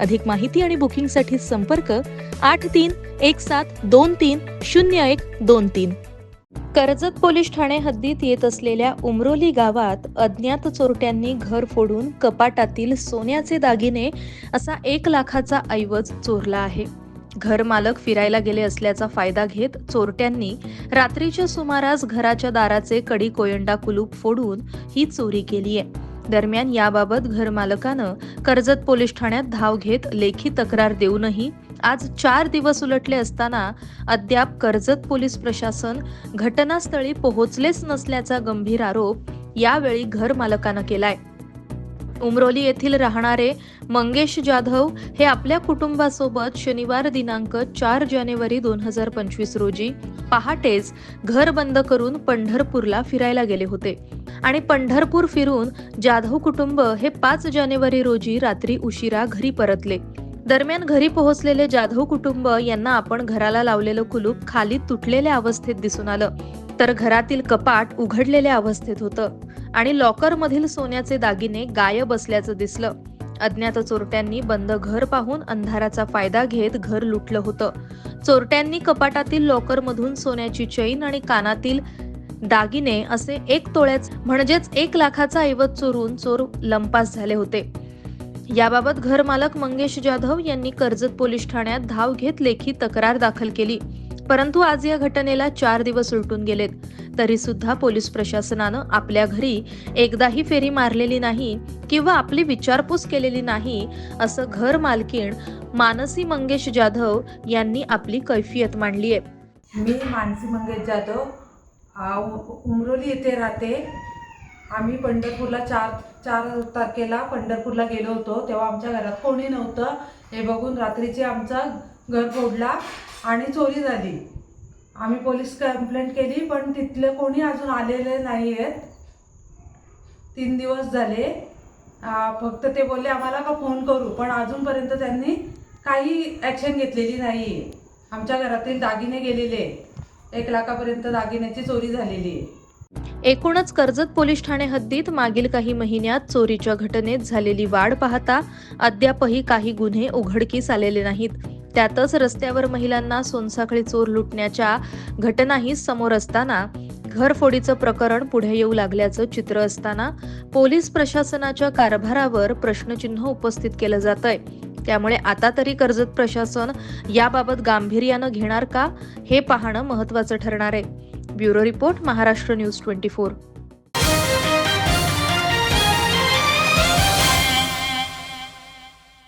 अधिक माहिती आणि बुकिंगसाठी संपर्क आठ तीन एक सात दोन तीन शून्य एक दोन तीन. कर्जत पोलीस ठाणे हद्दीत येत असलेल्या उमरोली गावात अज्ञात चोरट्यांनी घर फोडून कपाटातील सोन्याचे दागिने असा एक लाखाचा ऐवज चोरला आहे. घर मालक फिरायला गेले असल्याचा फायदा घेत चोरट्यांनी रात्रीच्या सुमारास घराच्या दाराचे कडी कोयंडा कुलूप फोडून ही चोरी केली आहे. दरम्यान याबाबत घरमालकानं कर्जत पोलीस ठाण्यात धाव घेत लेखी तक्रार देऊनही आज चार दिवस उलटले असताना अद्याप कर्जत पोलीस प्रशासन घटनास्थळी पोहोचलेच नसल्याचा गंभीर आरोप यावेळी घर मालकानं केलाय. उमरोली येथील राहणारे मंगेश जाधव हे आपल्या कुटुंबासोबत शनिवार दिनांक चार जानेवारी दोन हजार पंचवीस रोजी पहाटेच घर बंद करून पंढरपूरला फिरायला गेले होते. आणि पंढरपूर फिरून जाधव कुटुंब हे पाच जानेवारी रोजी रात्री उशिरा घरी परतले. दरम्यान घरी पोहोचलेले जाधव कुटुंब यांना आपण घराला लावलेलं कुलूप खाली तुटलेल्या अवस्थेत दिसून आलं. तर घरातील कपाट उघडलेल्या अवस्थेत होतं आणि लॉकरमधील सोन्याचे दागिने गायब असल्याचं दिसलं. अज्ञात चोरट्यांनी बंद घर पाहून अंधाराचा फायदा घेत घर लुटलं होतं. चोरट्यांनी कपाटातील लॉकरमधून सोन्याची चैन आणि कानातील दागिने असे एक तोळ्याच म्हणजेच एक लाखाचा ऐवज चोरून चोर लंपास झाले होते. याबाबत घरमालक मंगेश जाधव यांनी कर्जत पोलीस ठाण्यात धाव घेत लेखी तक्रार दाखल केली. परंतु आज या घटनेला चार दिवस उलटून गेलेत. तरी सुद्धा पोलीस प्रशासनानं आपल्या घरी एकदाही फेरी मारलेली नाही किंवा आपली विचारपूस केलेली नाही असं घर मालकीण मानसी मंगेश जाधव यांनी आपली कैफियत मांडली आहे. मी मानसी मंगेश जाधव उमरोली येथे राहते. आम्ही पंढरपूरला चार चार तारखेला पंढरपूरला गेलो होतो. तेव्हा आमच्या घरात कोणी नव्हतं. हे बघून रात्रीचे आमचा घर फोडला. आणि चोरी झाली. आम्ही पोलीस कंप्लेंट केली पण तिथले कोणी अजून आलेले नाही आहेत तीन दिवस झाले. फक्त ते बोलले आम्हाला का फोन करू? पण अजूनपर्यंत त्यांनी काही ॲक्शन घेतलेली नाही आमच्या घरातील दागिने गेलेले. एक लाखापर्यंत दागिन्याची चोरी झालेली. आहे एकूणच कर्जत पोलीस ठाणे हद्दीत मागील काही महिन्यात चोरीच्या घटनेत झालेली वाढ पाहता अद्यापही काही गुन्हे उघडकीस आलेले नाहीत. त्यातच रस्त्यावर महिलांना सोनसाखळी चोर लुटण्याच्या घटनाही समोर असताना घरफोडीचं प्रकरण पुढे येऊ लागल्याचं चित्र असताना पोलीस प्रशासनाच्या कारभारावर प्रश्नचिन्ह उपस्थित केलं जात आहे त्यामुळे आता तरी कर्जत प्रशासन याबाबत गांभीर्यानं घेणार का हे पाहणं महत्त्वाचं ठरणार आहे. Bureau report Maharashtra news twenty four.